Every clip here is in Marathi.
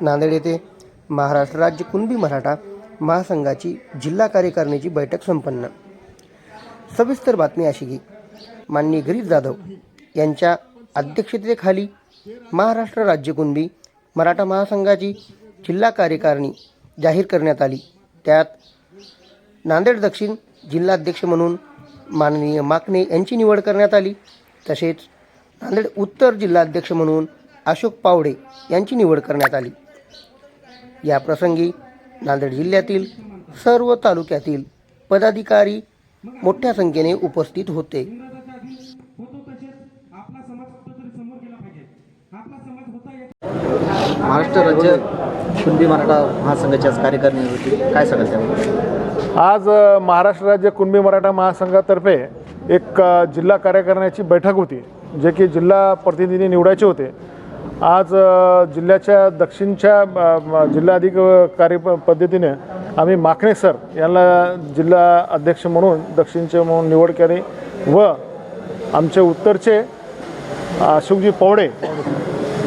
नांदेड येथे महाराष्ट्र राज्य कुणबी मराठा महासंघाची जिल्हा कार्यकारिणीची बैठक संपन्न. सविस्तर बातमी अशी की माननीय गिरीश जाधव यांच्या अध्यक्षतेखाली महाराष्ट्र राज्य कुणबी मराठा महासंघाची जिल्हा कार्यकारिणी जाहीर करण्यात आली. त्यात नांदेड दक्षिण जिल्हाध्यक्ष म्हणून माननीय माकणे यांची निवड करण्यात आली. तसेच नांदेड उत्तर जिल्हाध्यक्ष म्हणून अशोक पावडे यांची निवड करण्यात आली. या प्रसंगी नांदेड जिल्ह्यातील सर्व तालुक्यातील पदाधिकारी मोठ्या संख्येने उपस्थित होते. होतो तसेच आपला समाज कुठेतरी समोर गेला पाहिजे आपला समाज होता येत महाराष्ट्र राज्य कुणबी मराठा महासंघाची आज कार्यकारिणी होती काय सांगाल त्यामध्ये आज महाराष्ट्र राज्य कुणबी मराठा महासंघातर्फे एक जिल्हा कार्यकारिणीची बैठक होती जे की जिल्हा प्रतिनिधी निवडायचे होते. आज जिल्ह्याच्या दक्षिणच्या अ, जिल्हा अधिक कार्य पद्धतीने आम्ही माखणे सर यांना जिल्हा अध्यक्ष म्हणून दक्षिणचे म्हणून निवड केली व आमचे उत्तरचे अशोकजी पवडे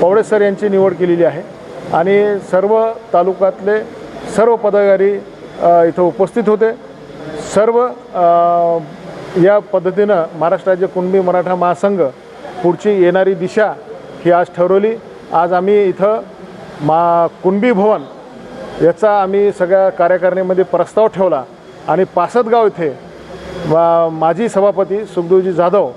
पवडे सर यांची निवड केलेली आहे. आणि सर्व तालुक्यातले सर्व पदाधिकारी इथं उपस्थित होते. सर्व या पद्धतीनं महाराष्ट्र राज्य कुणबी मराठा महासंघ पुढची येणारी दिशा ही आज ठरवली. आज आम्ही इथं मा कुणबी भवन याचा आम्ही सगळ्या कार्यकारिणीमध्ये प्रस्ताव ठेवला. आणि पासदगाव इथे माजी सभापती सुखदेवजी जाधव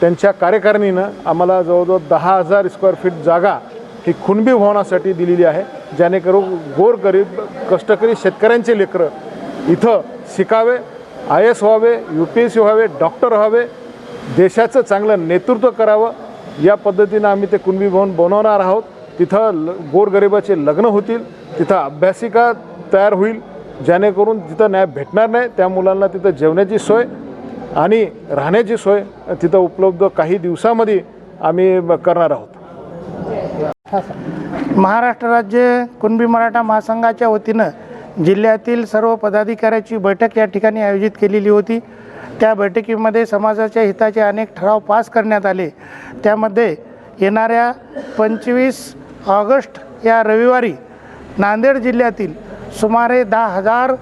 त्यांच्या कार्यकारिणीनं आम्हाला जवळजवळ दहा हजार स्क्वेअर फीट जागा ही कुणबी भवनासाठी दिलेली आहे. जेणेकरून गोरगरीब कष्टकरी शेतकऱ्यांचे लेकरं इथं शिकावे आय एस व्हावे यू पी एस सी व्हावे डॉक्टर व्हावे देशाचं चांगलं नेतृत्व करावं या पद्धतीनं आम्ही ते कुणबी भवन बनवणार आहोत. तिथं ल गोरगरिबाचे लग्न होतील. तिथं अभ्यासिका तयार होईल. जेणेकरून तिथं न्याय भेटणार नाही. त्या मुलांना तिथं जेवण्याची सोय आणि राहण्याची सोय तिथं उपलब्ध काही दिवसामध्ये आम्ही करणार आहोत. महाराष्ट्र राज्य कुणबी मराठा महासंघाच्या वतीनं जिल्ह्यातील सर्व पदाधिकाऱ्याची बैठक या ठिकाणी आयोजित केलेली होती. त्या बैठकीमध्ये समाजाच्या हिताचे अनेक ठराव पास करण्यात आले. त्यामध्ये येणाऱ्या पंचवीस ऑगस्ट या रविवारी नांदेड जिल्ह्यातील सुमारे दहा हजार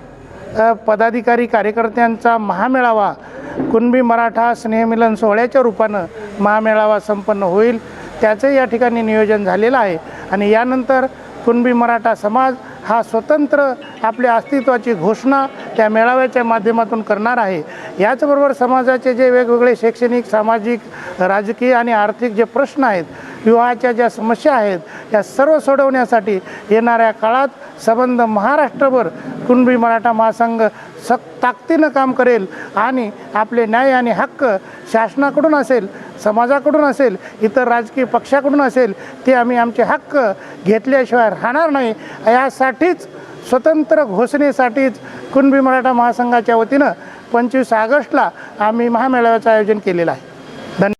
पदाधिकारी कार्यकर्त्यांचा महामेळावा कुणबी मराठा स्नेहमिलन सोहळ्याच्या रूपानं महामेळावा संपन्न होईल. त्याचं या ठिकाणी नियोजन झालेलं आहे. आणि यानंतर कुणबी मराठा समाज हा स्वतंत्र आपल्या अस्तित्वाची घोषणा त्या मेळाव्याच्या माध्यमातून करणार आहे. याचबरोबर समाजाचे जे वेगवेगळे शैक्षणिक सामाजिक राजकीय आणि आर्थिक जे प्रश्न आहेत विवाहाच्या ज्या समस्या आहेत या सर्व सोडवण्यासाठी येणाऱ्या काळात संबंध महाराष्ट्रभर कुणबी मराठा महासंघ सक ताकदीनं काम करेल आणि आपले न्याय आणि हक्क शासनाकडून असेल समाजाकडून असेल इतर राजकीय पक्षाकडून असेल ते आम्ही आमचे हक्क घेतल्याशिवाय राहणार नाही. यासाठीच स्वतंत्र घोषणेसाठीच कुणबी मराठा महासंघाच्या वतीनं पंचवीस ऑगस्टला आम्ही महामेळाव्याचं आयोजन केलेलं आहे.